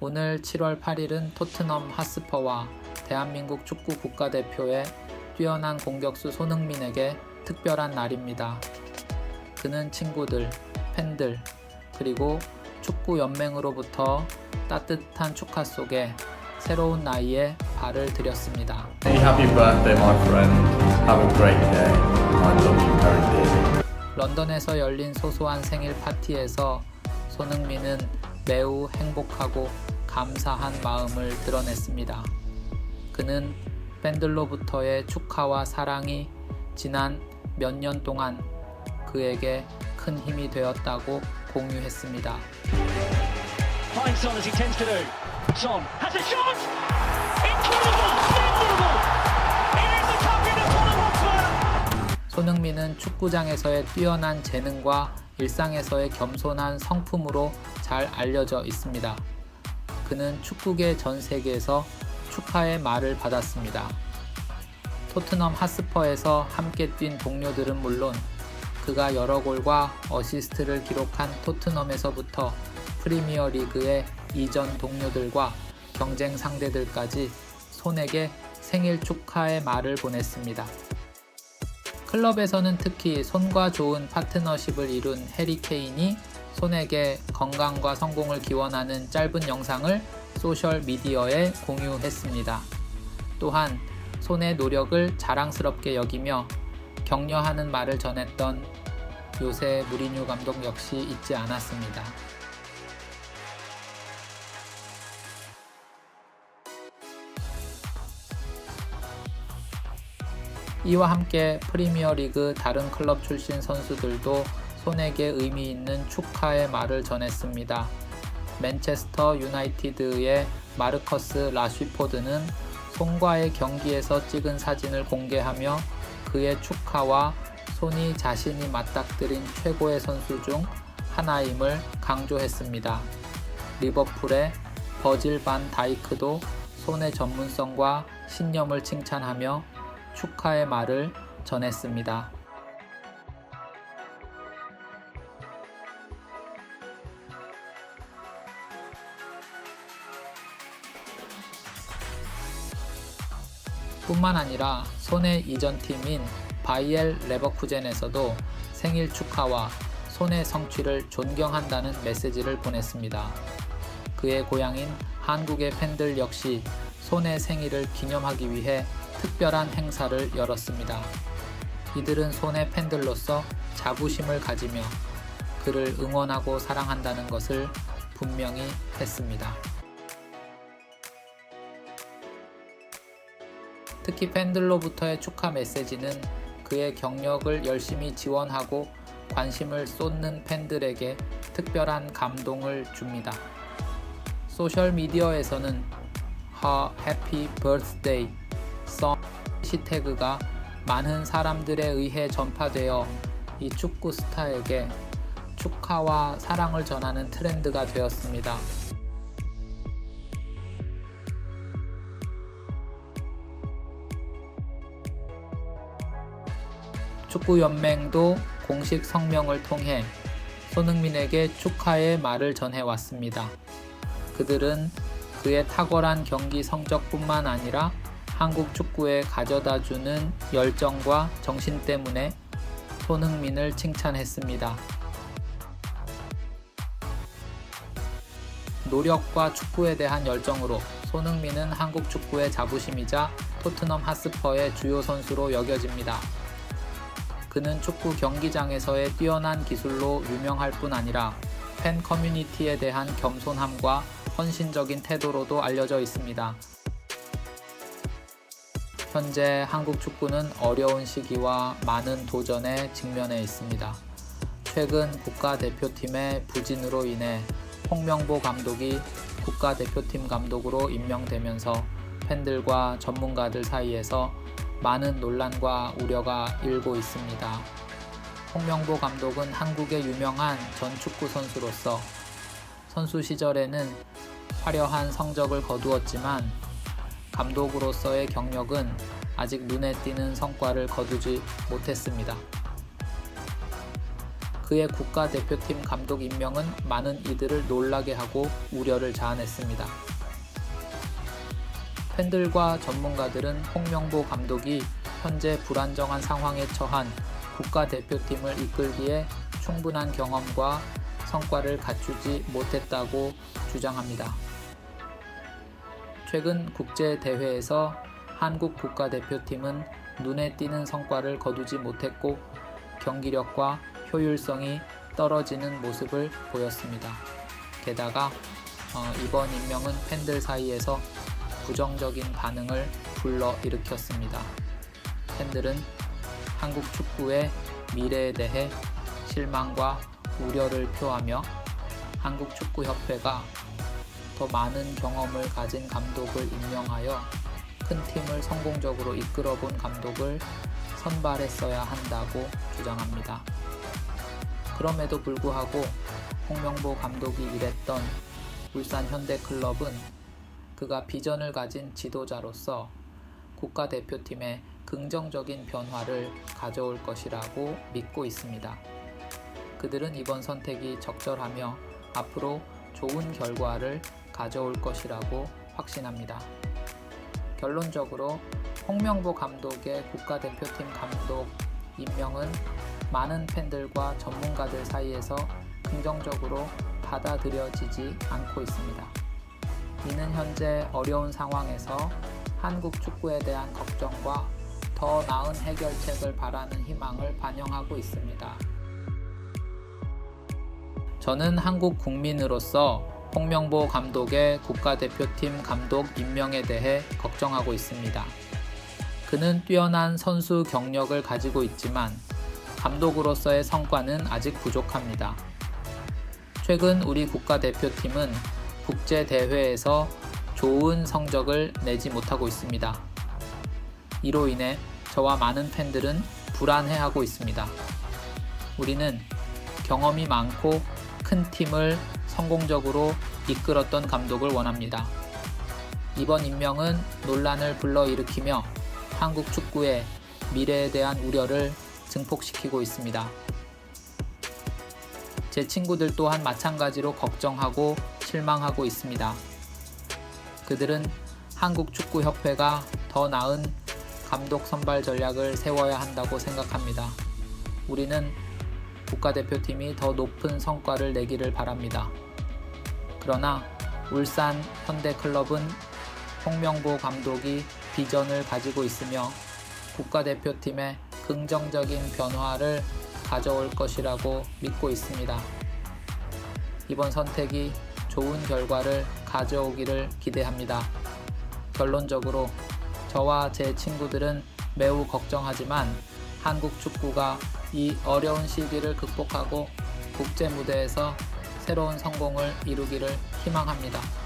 오늘 7월 8일은 토트넘 하스퍼와 대한민국 축구 국가대표의 뛰어난 공격수 손흥민에게 특별한 날입니다. 그는 친구들, 팬들, 그리고 축구 연맹으로부터 따뜻한 축하 속에 새로운 나이에 발을 들였습니다. Happy birthday, my friend. Have a great day. I love you very dearly. 런던에서 열린 소소한 생일 파티에서 손흥민은 매우 행복하고 감사한 마음을 드러냈습니다. 그는 팬들로부터의 축하와 사랑이 지난 몇 년 동안 그에게 큰 힘이 되었다고 공유했습니다. 손흥민은 축구장에서의 뛰어난 재능과 일상에서의 겸손한 성품으로 잘 알려져 있습니다. 그는 축구계 전 세계에서 축하의 말을 받았습니다. 토트넘 하스퍼에서 함께 뛴 동료들은 물론 그가 여러 골과 어시스트를 기록한 토트넘에서부터 프리미어 리그의 이전 동료들과 경쟁 상대들까지 손에게 생일 축하의 말을 보냈습니다. 클럽에서는 특히 손과 좋은 파트너십을 이룬 해리 케인이 손에게 건강과 성공을 기원하는 짧은 영상을 소셜 미디어에 공유했습니다. 또한 손의 노력을 자랑스럽게 여기며 격려하는 말을 전했던 요새 무리뉴 감독 역시 잊지 않았습니다. 이와 함께 프리미어리그 다른 클럽 출신 선수들도 손에게 의미 있는 축하의 말을 전했습니다. 맨체스터 유나이티드의 마르커스 라쉬포드는 손과의 경기에서 찍은 사진을 공개하며 그의 축하와 손이 자신이 맞닥뜨린 최고의 선수 중 하나임을 강조했습니다. 리버풀의 버질 반 다이크도 손의 전문성과 신념을 칭찬하며 축하의 말을 전했습니다. 뿐만 아니라 손의 이전 팀인 바이엘 레버쿠젠에서도 생일 축하와 손의 성취를 존경한다는 메시지를 보냈습니다. 그의 고향인 한국의 팬들 역시 손의 생일을 기념하기 위해 특별한 행사를 열었습니다. 이들은 손의 팬들로서 자부심을 가지며 그를 응원하고 사랑한다는 것을 분명히 했습니다. 특히 팬들로부터의 축하 메시지는 그의 경력을 열심히 지원하고 관심을 쏟는 팬들에게 특별한 감동을 줍니다. 소셜 미디어에서는 Her Happy Birthday 썸 시태그가 많은 사람들에 의해 전파되어 이 축구 스타에게 축하와 사랑을 전하는 트렌드가 되었습니다. 축구연맹도 공식 성명을 통해 손흥민에게 축하의 말을 전해왔습니다. 그들은 그의 탁월한 경기 성적뿐만 아니라 한국 축구에 가져다 주는 열정과 정신 때문에 손흥민을 칭찬했습니다. 노력과 축구에 대한 열정으로 손흥민은 한국 축구의 자부심이자 토트넘 하스퍼의 주요 선수로 여겨집니다. 그는 축구 경기장에서의 뛰어난 기술로 유명할 뿐 아니라 팬 커뮤니티에 대한 겸손함과 헌신적인 태도로도 알려져 있습니다. 현재 한국 축구는 어려운 시기와 많은 도전에 직면해 있습니다. 최근 국가대표팀의 부진으로 인해 홍명보 감독이 국가대표팀 감독으로 임명되면서 팬들과 전문가들 사이에서 많은 논란과 우려가 일고 있습니다. 홍명보 감독은 한국의 유명한 전 축구 선수로서 선수 시절에는 화려한 성적을 거두었지만 감독으로서의 경력은 아직 눈에 띄는 성과를 거두지 못했습니다. 그의 국가대표팀 감독 임명은 많은 이들을 놀라게 하고 우려를 자아냈습니다. 팬들과 전문가들은 홍명보 감독이 현재 불안정한 상황에 처한 국가대표팀을 이끌기에 충분한 경험과 성과를 갖추지 못했다고 주장합니다. 최근 국제 대회에서 한국 국가대표팀은 눈에 띄는 성과를 거두지 못했고 경기력과 효율성이 떨어지는 모습을 보였습니다. 게다가 어, 이번 임명은 팬들 사이에서 부정적인 반응을 불러일으켰습니다. 팬들은 한국 축구의 미래에 대해 실망과 우려를 표하며 한국축구협회가 더 많은 경험을 가진 감독을 임명하여 큰 팀을 성공적으로 이끌어 본 감독을 선발했어야 한다고 주장합니다. 그럼에도 불구하고 홍명보 감독이 일했던 울산 현대클럽은 그가 비전을 가진 지도자로서 국가대표팀에 긍정적인 변화를 가져올 것이라고 믿고 있습니다. 그들은 이번 선택이 적절하며 앞으로 좋은 결과를 가져올 것이라고 확신합니다. 결론적으로 홍명보 감독의 국가대표팀 감독 임명은 많은 팬들과 전문가들 사이에서 긍정적으로 받아들여지지 않고 있습니다. 이는 현재 어려운 상황에서 한국 축구에 대한 걱정과 더 나은 해결책을 바라는 희망을 반영하고 있습니다. 저는 한국 국민으로서 홍명보 감독의 국가대표팀 감독 임명에 대해 걱정하고 있습니다. 그는 뛰어난 선수 경력을 가지고 있지만 감독으로서의 성과는 아직 부족합니다. 최근 우리 국가대표팀은 국제대회에서 좋은 성적을 내지 못하고 있습니다. 이로 인해 저와 많은 팬들은 불안해하고 있습니다. 우리는 경험이 많고 큰 팀을 성공적으로 이끌었던 감독을 원합니다. 이번 임명은 논란을 불러일으키며 한국 축구의 미래에 대한 우려를 증폭시키고 있습니다. 제 친구들 또한 마찬가지로 걱정하고 실망하고 있습니다. 그들은 한국 축구협회가 더 나은 감독 선발 전략을 세워야 한다고 생각합니다. 우리는 국가대표팀이 더 높은 성과를 내기를 바랍니다. 그러나 울산 현대클럽은 홍명보 감독이 비전을 가지고 있으며 국가대표팀에 긍정적인 변화를 가져올 것이라고 믿고 있습니다. 이번 선택이 좋은 결과를 가져오기를 기대합니다. 결론적으로 저와 제 친구들은 매우 걱정하지만 한국 축구가 이 어려운 시기를 극복하고 국제 무대에서 새로운 성공을 이루기를 희망합니다.